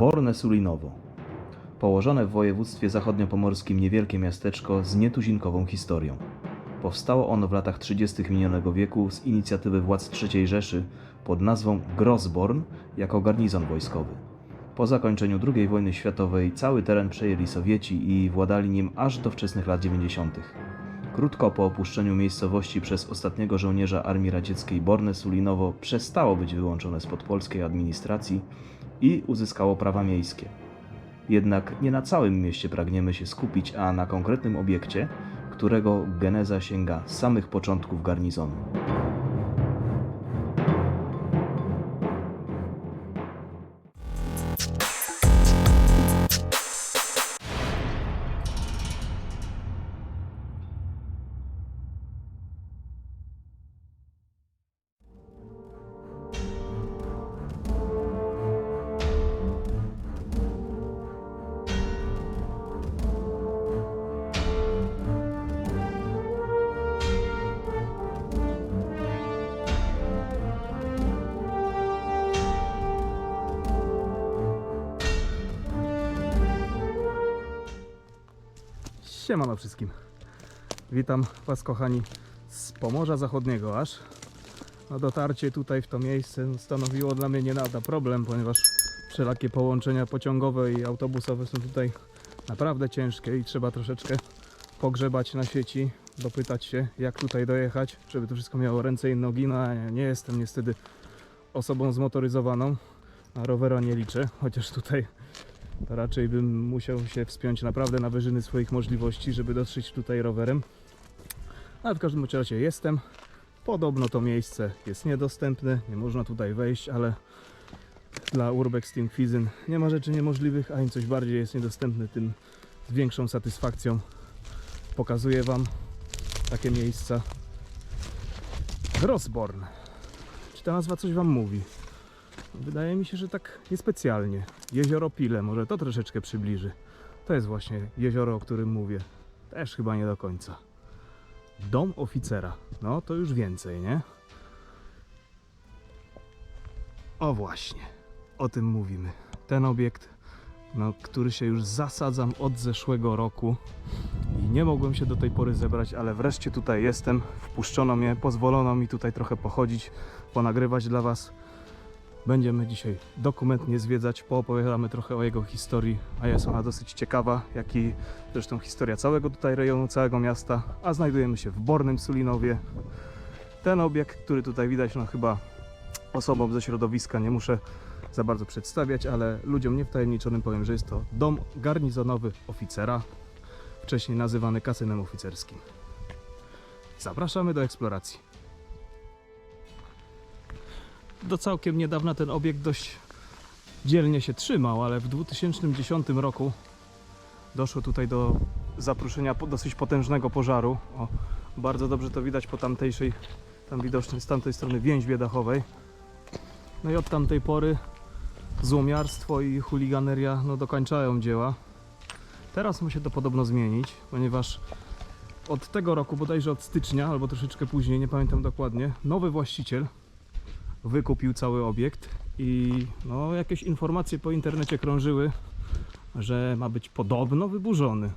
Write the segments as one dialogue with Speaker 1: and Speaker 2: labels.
Speaker 1: Borne Sulinowo. Położone w województwie zachodniopomorskim niewielkie miasteczko z nietuzinkową historią. Powstało ono w latach 30. minionego wieku z inicjatywy władz III Rzeszy pod nazwą Grossborn jako garnizon wojskowy. Po zakończeniu II wojny światowej cały teren przejęli Sowieci i władali nim aż do wczesnych lat 90. Krótko po opuszczeniu miejscowości przez ostatniego żołnierza Armii Radzieckiej Borne Sulinowo przestało być wyłączone spod polskiej administracji i uzyskało prawa miejskie. Jednak nie na całym mieście pragniemy się skupić, a na konkretnym obiekcie, którego geneza sięga samych początków garnizonu.
Speaker 2: Siemano wszystkim. Witam Was kochani z Pomorza Zachodniego aż. No dotarcie tutaj w to miejsce stanowiło dla mnie nie lada problem, ponieważ wszelakie połączenia pociągowe i autobusowe są tutaj naprawdę ciężkie i trzeba troszeczkę pogrzebać na sieci, dopytać się jak tutaj dojechać, żeby to wszystko miało ręce i nogi. No nie, nie jestem niestety osobą zmotoryzowaną, a rowera nie liczę, chociaż tutaj to raczej bym musiał się wspiąć naprawdę na wyżyny swoich możliwości, żeby dotrzeć tutaj rowerem. Ale w każdym razie jestem. Podobno to miejsce jest niedostępne, nie można tutaj wejść, ale dla Urbex Team Fizyn nie ma rzeczy niemożliwych, a im coś bardziej jest niedostępne, tym z większą satysfakcją pokazuję Wam takie miejsca. Grossborn. Czy ta nazwa coś Wam mówi? Wydaje mi się, że tak niespecjalnie. Jezioro Pile, może to troszeczkę przybliży. To jest właśnie jezioro, o którym mówię. Też chyba nie do końca. Dom oficera. No to już więcej, nie? O właśnie, o tym mówimy. Ten obiekt, no, który się już zasadzam od zeszłego roku i nie mogłem się do tej pory zebrać, ale wreszcie tutaj jestem. Wpuszczono mnie, pozwolono mi tutaj trochę pochodzić, ponagrywać dla Was. Będziemy dzisiaj dokumentnie zwiedzać, poopowiadamy trochę o jego historii, a jest ona dosyć ciekawa, jak i zresztą historia całego tutaj rejonu, całego miasta, a znajdujemy się w Bornym Sulinowie. Ten obiekt, który tutaj widać, no chyba osobom ze środowiska nie muszę za bardzo przedstawiać, ale ludziom niewtajemniczonym powiem, że jest to dom garnizonowy oficera, wcześniej nazywany kasynem oficerskim. Zapraszamy do eksploracji. Do całkiem niedawna ten obiekt dość dzielnie się trzymał, ale w 2010 roku doszło tutaj do zapruszenia dosyć potężnego pożaru. O, bardzo dobrze to widać po tamtejszej, tam widocznej z tamtej strony więźbie dachowej. No i od tamtej pory złomiarstwo i chuliganeria no, dokończają dzieła. Teraz ma się to podobno zmienić, ponieważ od tego roku, bodajże od stycznia albo troszeczkę później, nie pamiętam dokładnie, nowy właściciel wykupił cały obiekt i no, jakieś informacje po internecie krążyły, że ma być podobno wyburzony.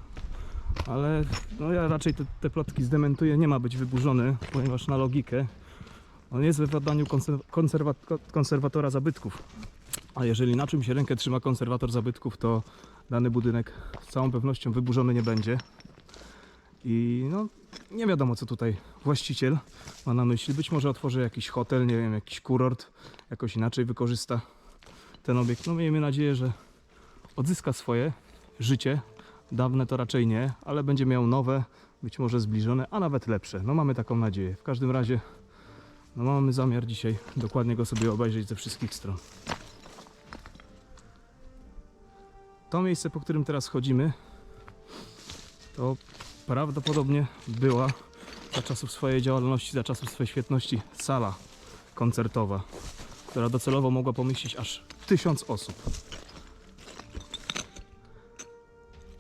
Speaker 2: Ale no, ja raczej te, te plotki zdementuję, nie ma być wyburzony, ponieważ na logikę on jest we władaniu konser- konserwa- konserwatora zabytków. A jeżeli na czym się rękę trzyma konserwator zabytków, to dany budynek z całą pewnością wyburzony nie będzie. I no, nie wiadomo co tutaj właściciel ma na myśli. Być może otworzy jakiś hotel, nie wiem, jakiś kurort, jakoś inaczej wykorzysta ten obiekt. No miejmy nadzieję, że odzyska swoje życie. Dawne to raczej nie, ale będzie miał nowe, być może zbliżone, a nawet lepsze. No mamy taką nadzieję. W każdym razie no mamy zamiar dzisiaj dokładnie go sobie obejrzeć ze wszystkich stron. To miejsce, po którym teraz chodzimy, to prawdopodobnie była za czasów swojej działalności, za czasów swojej świetności sala koncertowa, która docelowo mogła pomieścić aż tysiąc osób.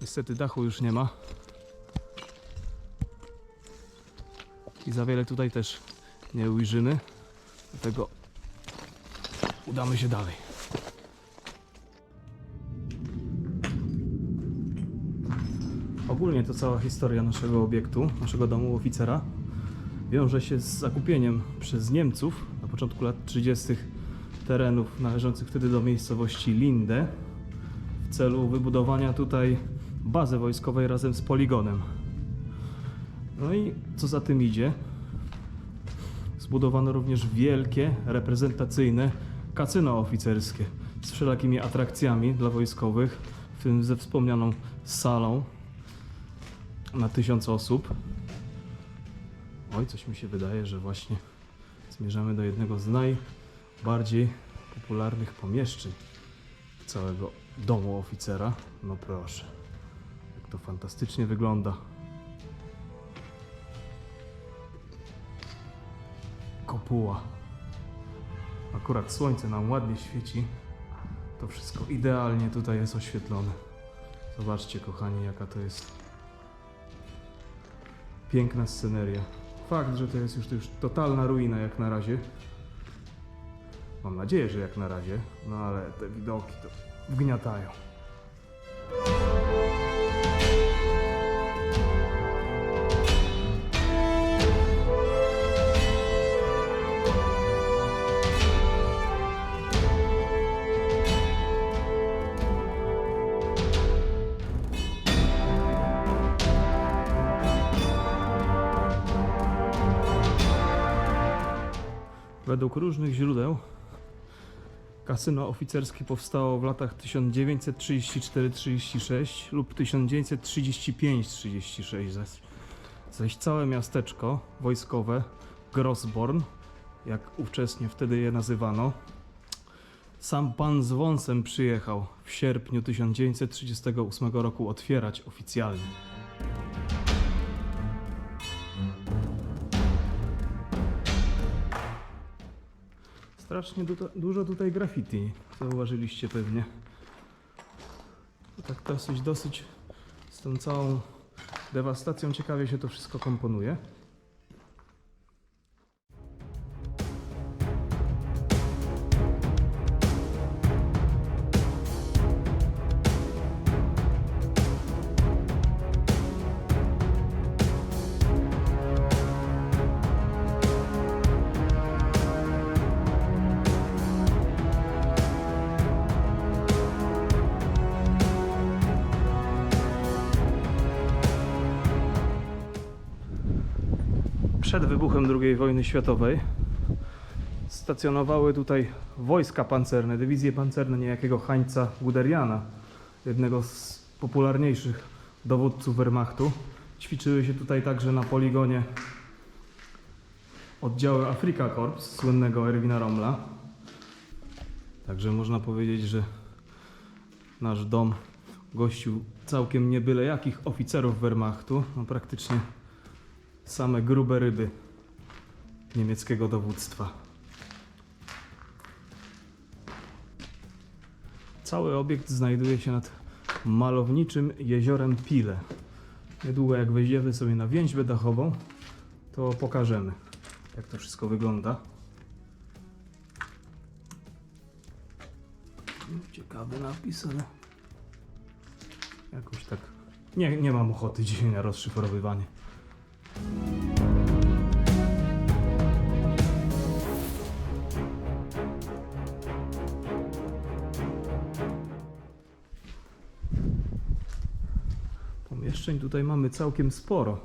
Speaker 2: Niestety dachu już nie ma. I za wiele tutaj też nie ujrzymy. Dlatego udamy się dalej. Ogólnie to cała historia naszego obiektu, naszego domu oficera, wiąże się z zakupieniem przez Niemców na początku lat 30. terenów należących wtedy do miejscowości Linde w celu wybudowania tutaj bazy wojskowej razem z poligonem. No i co za tym idzie, zbudowano również wielkie, reprezentacyjne kasyno oficerskie z wszelakimi atrakcjami dla wojskowych, w tym ze wspomnianą salą na tysiąc osób. Oj, coś mi się wydaje, że właśnie zmierzamy do jednego z najbardziej popularnych pomieszczeń całego domu oficera. No proszę, jak to fantastycznie wygląda. Kopuła. Akurat słońce nam ładnie świeci. To wszystko idealnie tutaj jest oświetlone. Zobaczcie, kochani, jaka to jest piękna sceneria. Fakt, że to jest już, to już totalna ruina jak na razie. Mam nadzieję, że jak na razie, no ale te widoki to wgniatają. Według różnych źródeł kasyno oficerskie powstało w latach 1934-36 lub 1935-36, zaś, całe miasteczko wojskowe Grossborn, jak ówczesnie wtedy je nazywano, sam pan z wąsem przyjechał w sierpniu 1938 roku otwierać oficjalnie. Strasznie du- dużo tutaj graffiti, zauważyliście pewnie. Tak dosyć, dosyć z tą całą dewastacją ciekawie się to wszystko komponuje. Wojny światowej stacjonowały tutaj wojska pancerne, dywizje pancerne niejakiego Hańca Guderiana, jednego z popularniejszych dowódców Wehrmachtu. Ćwiczyły się tutaj także na poligonie oddziały Afrika Korps słynnego Erwina Rommla. Także można powiedzieć, że nasz dom gościł całkiem nie byle jakich oficerów Wehrmachtu, no praktycznie same grube ryby niemieckiego dowództwa. Cały obiekt znajduje się nad malowniczym jeziorem Pile. Niedługo jak wejdziemy sobie na więźbę dachową, to pokażemy jak to wszystko wygląda. Ciekawy napis, ale jakoś tak nie, nie mam ochoty dzisiaj na rozszyfrowywanie. Pomieszczeń tutaj mamy całkiem sporo.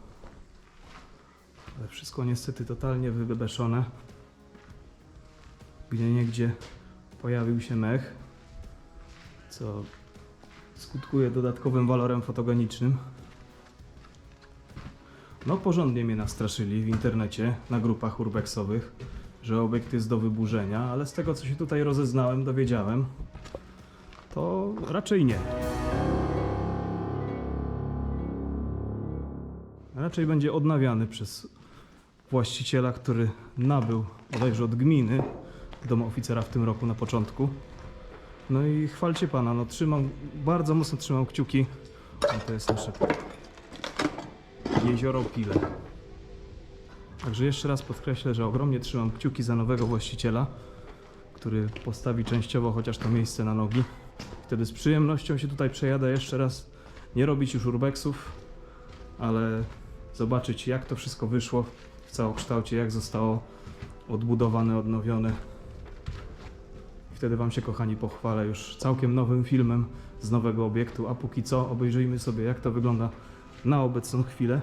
Speaker 2: Ale wszystko niestety totalnie wybebeszone. Gdzie niegdzie pojawił się mech, co skutkuje dodatkowym walorem fotogenicznym. No porządnie mnie nastraszyli w internecie, na grupach urbexowych, że obiekt jest do wyburzenia, ale z tego co się tutaj rozeznałem, dowiedziałem, to raczej nie. Raczej będzie odnawiany przez właściciela, który nabył bodajże od gminy dom oficera w tym roku na początku. No i chwalcie pana, no trzymam, bardzo mocno trzymam kciuki. No to jest nasze jezioro Pile. Także jeszcze raz podkreślę, że ogromnie trzymam kciuki za nowego właściciela, który postawi częściowo chociaż to miejsce na nogi. Wtedy z przyjemnością się tutaj przejadę jeszcze raz. Nie robić już urbexów, ale zobaczyć jak to wszystko wyszło w całokształcie, jak zostało odbudowane, odnowione. Wtedy Wam się, kochani, pochwalę już całkiem nowym filmem z nowego obiektu, a póki co obejrzyjmy sobie, jak to wygląda na obecną chwilę.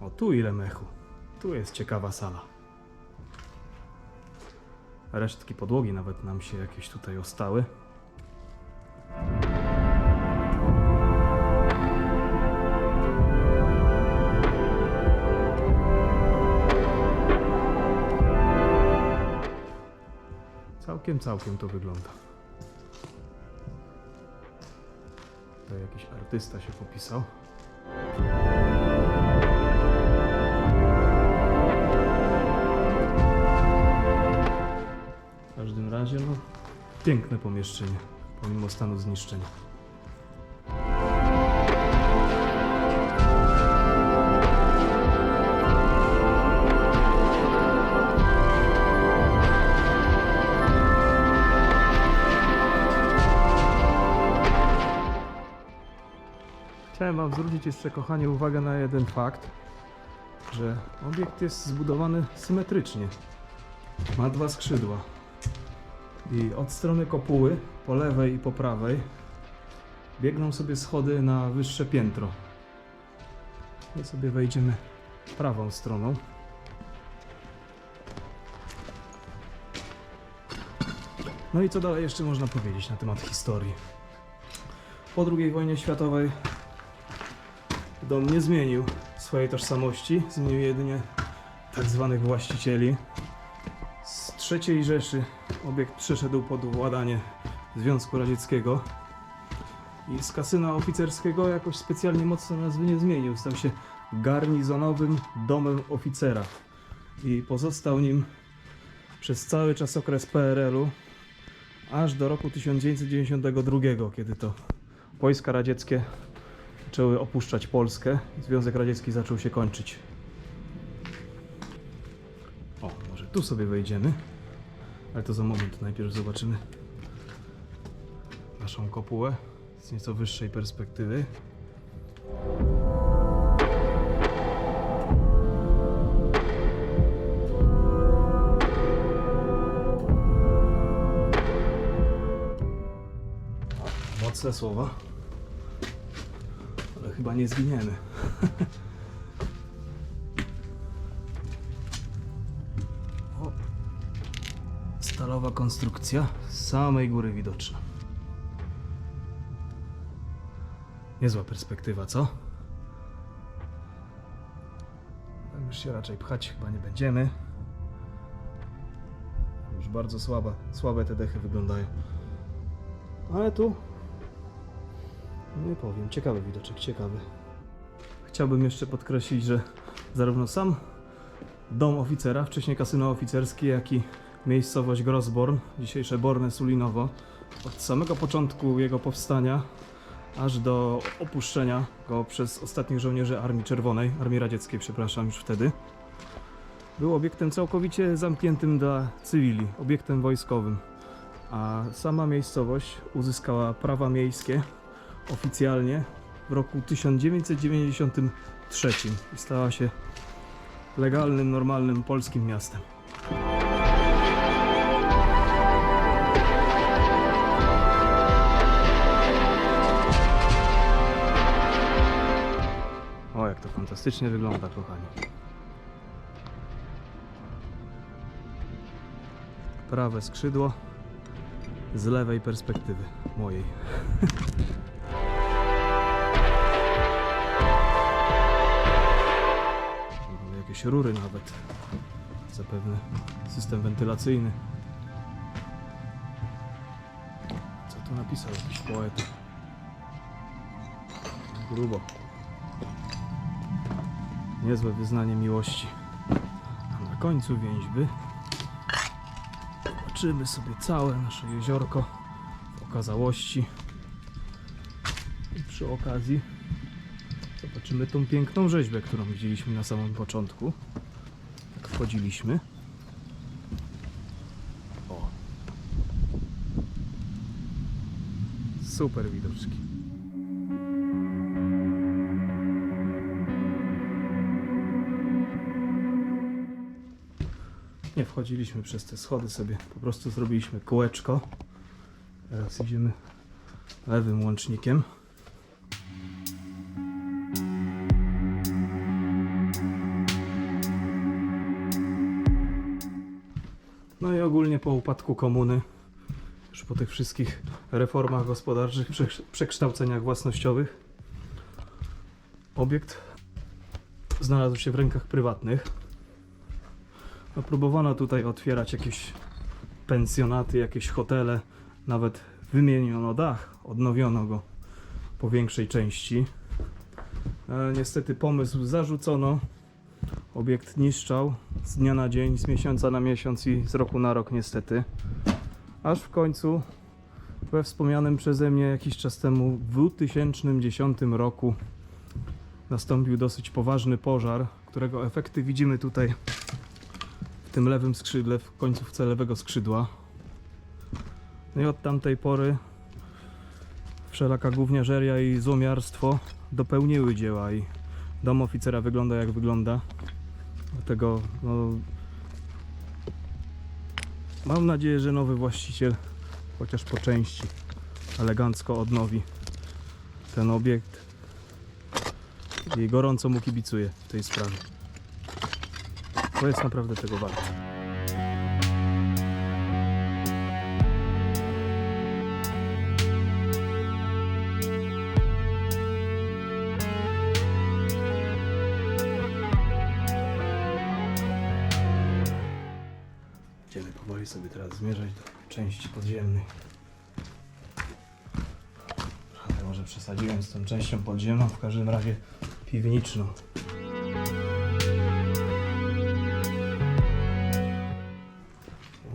Speaker 2: O, tu ile mechu. Tu jest ciekawa sala. Resztki podłogi nawet nam się jakieś tutaj ostały. Całkiem, całkiem to wygląda. Tutaj jakiś artysta się popisał. W każdym razie, no, piękne pomieszczenie, pomimo stanu zniszczenia. Wam zwrócić jeszcze, kochanie, uwagę na jeden fakt, że obiekt jest zbudowany symetrycznie. Ma dwa skrzydła. I od strony kopuły, po lewej i po prawej, biegną sobie schody na wyższe piętro. My sobie wejdziemy prawą stroną. No i co dalej jeszcze można powiedzieć na temat historii? Po II wojnie światowej dom nie zmienił swojej tożsamości, zmienił jedynie tak zwanych właścicieli. Z III Rzeszy obiekt przeszedł pod władanie Związku Radzieckiego i z kasyna oficerskiego jakoś specjalnie mocno nazwy nie zmienił. Stał się garnizonowym domem oficera i pozostał nim przez cały czas okres PRL-u aż do roku 1992, kiedy to wojska radzieckie zaczęły opuszczać Polskę Związek Radziecki zaczął się kończyć. O, może tu sobie wejdziemy, ale to za moment. Najpierw zobaczymy naszą kopułę z nieco wyższej perspektywy. Mocne słowa chyba nie zginiemy. o. Stalowa konstrukcja z samej góry widoczna. Niezła perspektywa, co? Tam już się raczej pchać chyba nie będziemy. Już bardzo słabe, słabe te dechy wyglądają. Ale tu nie powiem, ciekawy widoczek, ciekawy. Chciałbym jeszcze podkreślić, że zarówno sam dom oficera, wcześniej kasyno oficerskie, jak i miejscowość Grosborn, dzisiejsze Borne Sulinowo, od samego początku jego powstania aż do opuszczenia go przez ostatnich żołnierzy Armii Czerwonej, Armii Radzieckiej, przepraszam, już wtedy, był obiektem całkowicie zamkniętym dla cywili, obiektem wojskowym. A sama miejscowość uzyskała prawa miejskie oficjalnie w roku 1993 i stała się legalnym, normalnym polskim miastem. O, jak to fantastycznie wygląda, kochani. Prawe skrzydło z lewej perspektywy mojej. rury nawet. Zapewne system wentylacyjny. Co tu napisał jakiś poeta? Grubo. Niezłe wyznanie miłości. A na końcu więźby zobaczymy sobie całe nasze jeziorko w okazałości. I przy okazji Zobaczymy tą piękną rzeźbę, którą widzieliśmy na samym początku. Tak wchodziliśmy. O. Super widoczki. Nie wchodziliśmy przez te schody sobie, po prostu zrobiliśmy kółeczko. Teraz idziemy lewym łącznikiem. Upadku komuny, już po tych wszystkich reformach gospodarczych, przeksz- przekształceniach własnościowych, obiekt znalazł się w rękach prywatnych. No, próbowano tutaj otwierać jakieś pensjonaty, jakieś hotele, nawet wymieniono dach, odnowiono go po większej części. E, niestety pomysł zarzucono, obiekt niszczał z dnia na dzień, z miesiąca na miesiąc i z roku na rok niestety. Aż w końcu we wspomnianym przeze mnie jakiś czas temu w 2010 roku nastąpił dosyć poważny pożar, którego efekty widzimy tutaj w tym lewym skrzydle, w końcówce lewego skrzydła. No i od tamtej pory wszelaka gówniarzeria i złomiarstwo dopełniły dzieła i dom oficera wygląda jak wygląda. Dlatego no, mam nadzieję, że nowy właściciel chociaż po części elegancko odnowi ten obiekt i gorąco mu kibicuję w tej sprawie. To jest naprawdę tego warte. Zmierzać do części podziemnej. Ale może przesadziłem z tą częścią podziemną, w każdym razie piwniczną.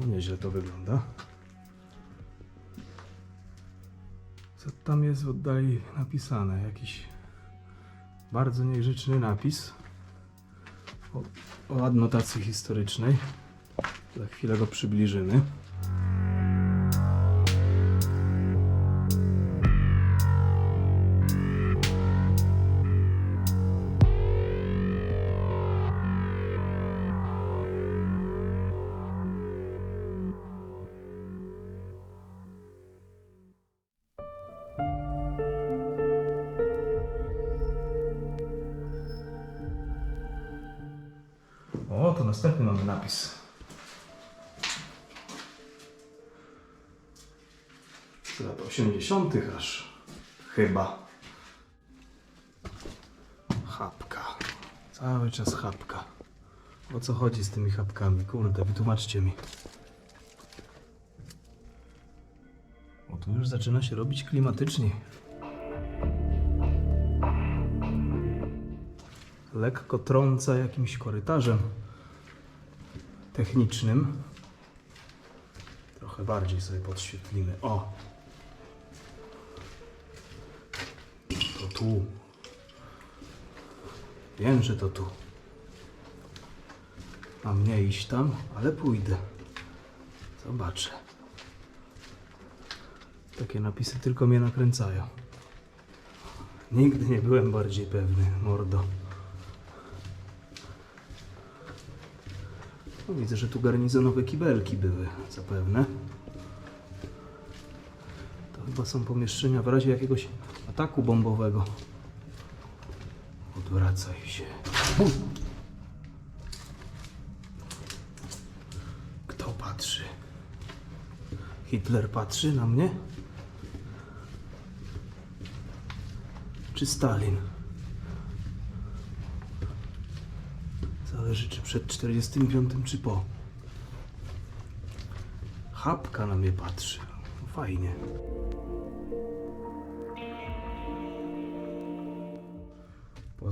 Speaker 2: O, nieźle to wygląda. Co tam jest w oddali napisane? Jakiś bardzo niegrzeczny napis o, o adnotacji historycznej. Za chwilę go przybliżymy. O, to następny mamy napis. 80. aż. Chyba. Chapka. Cały czas chapka. O co chodzi z tymi chapkami? Kurde, wytłumaczcie mi. O, tu już zaczyna się robić klimatycznie. Lekko trąca jakimś korytarzem technicznym. Trochę bardziej sobie podświetlimy. O! Tu. Wiem, że to tu. Mam nie iść tam, ale pójdę. Zobaczę. Takie napisy tylko mnie nakręcają. Nigdy nie byłem bardziej pewny, mordo. No, widzę, że tu garnizonowe kibelki były, zapewne. To chyba są pomieszczenia w razie jakiegoś ataku bombowego. Odwracaj się. Kto patrzy? Hitler patrzy na mnie? Czy Stalin? Zależy czy przed 45 czy po. Chapka na mnie patrzy. Fajnie.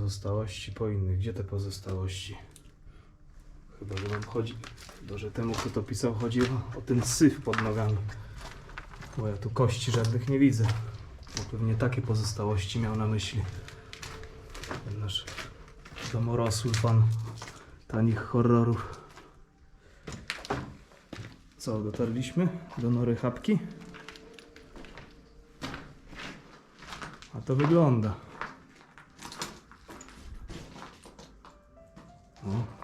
Speaker 2: Pozostałości po innych. Gdzie te pozostałości? Chyba, że nam chodzi. Chyba, że temu, kto to pisał, chodzi o, o ten syf pod nogami. Bo ja tu kości żadnych nie widzę. Bo pewnie takie pozostałości miał na myśli. Ten nasz domorosły pan tanich horrorów. Co, dotarliśmy do nory chapki? A to wygląda.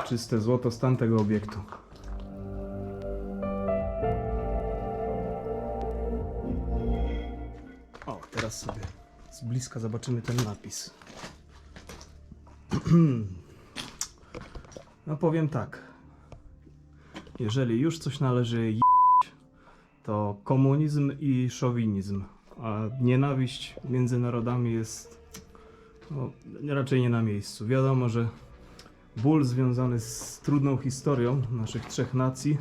Speaker 2: Czyste złoto stan tego obiektu. O, teraz sobie z bliska zobaczymy ten napis. No powiem tak. Jeżeli już coś należy to komunizm i szowinizm. A nienawiść między narodami jest no, raczej nie na miejscu. Wiadomo, że ból związany z trudną historią naszych trzech nacji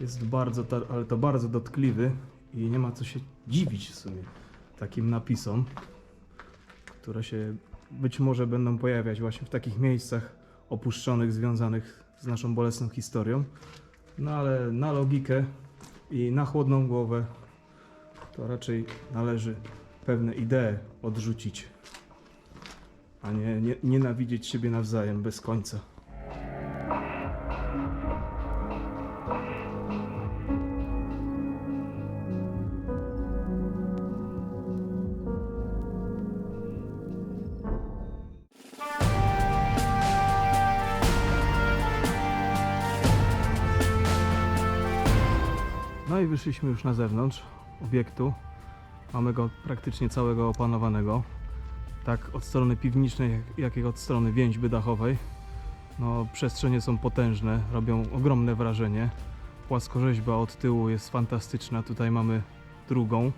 Speaker 2: jest bardzo, ale to bardzo dotkliwy i nie ma co się dziwić w sumie takim napisom, które się być może będą pojawiać właśnie w takich miejscach opuszczonych, związanych z naszą bolesną historią. No ale na logikę i na chłodną głowę to raczej należy pewne idee odrzucić, a nie, nie nienawidzieć siebie nawzajem bez końca. No i wyszliśmy już na zewnątrz obiektu. Mamy go praktycznie całego opanowanego. Tak od strony piwnicznej, jak- i od strony więźby dachowej. No, przestrzenie są potężne, robią ogromne wrażenie. Płaskorzeźba od tyłu jest fantastyczna. Tutaj mamy drugą.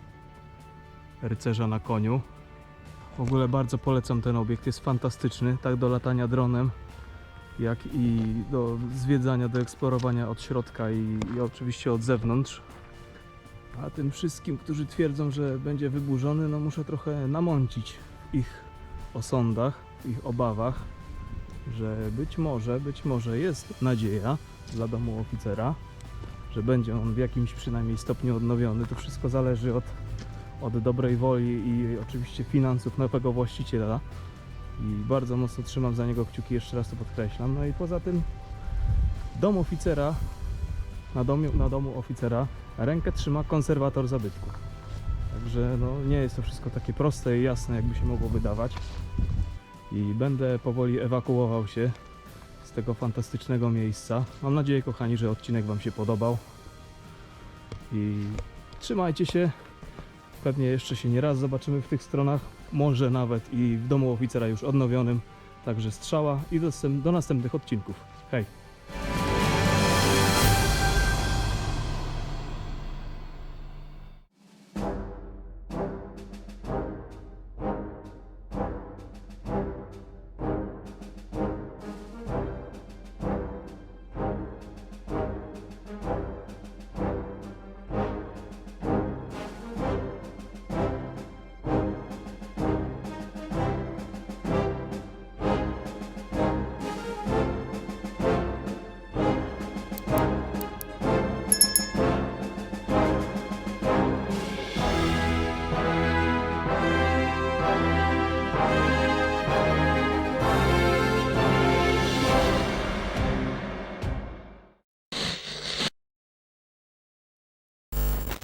Speaker 2: Rycerza na koniu. W ogóle bardzo polecam ten obiekt, jest fantastyczny, tak do latania dronem, jak i do zwiedzania, do eksplorowania od środka i, i oczywiście od zewnątrz. A tym wszystkim, którzy twierdzą, że będzie wyburzony, no muszę trochę namącić ich osądach, ich obawach, że być może, być może jest nadzieja dla domu oficera, że będzie on w jakimś przynajmniej stopniu odnowiony. To wszystko zależy od, od dobrej woli i oczywiście finansów nowego właściciela. I bardzo mocno trzymam za niego kciuki, jeszcze raz to podkreślam. No i poza tym dom oficera, na domu, na domu oficera rękę trzyma konserwator zabytków. Także no, nie jest to wszystko takie proste i jasne, jakby się mogło wydawać. I będę powoli ewakuował się z tego fantastycznego miejsca. Mam nadzieję, kochani, że odcinek Wam się podobał. I trzymajcie się. Pewnie jeszcze się nie raz zobaczymy w tych stronach. Może nawet i w domu oficera już odnowionym. Także strzała i do, do następnych odcinków. Hej!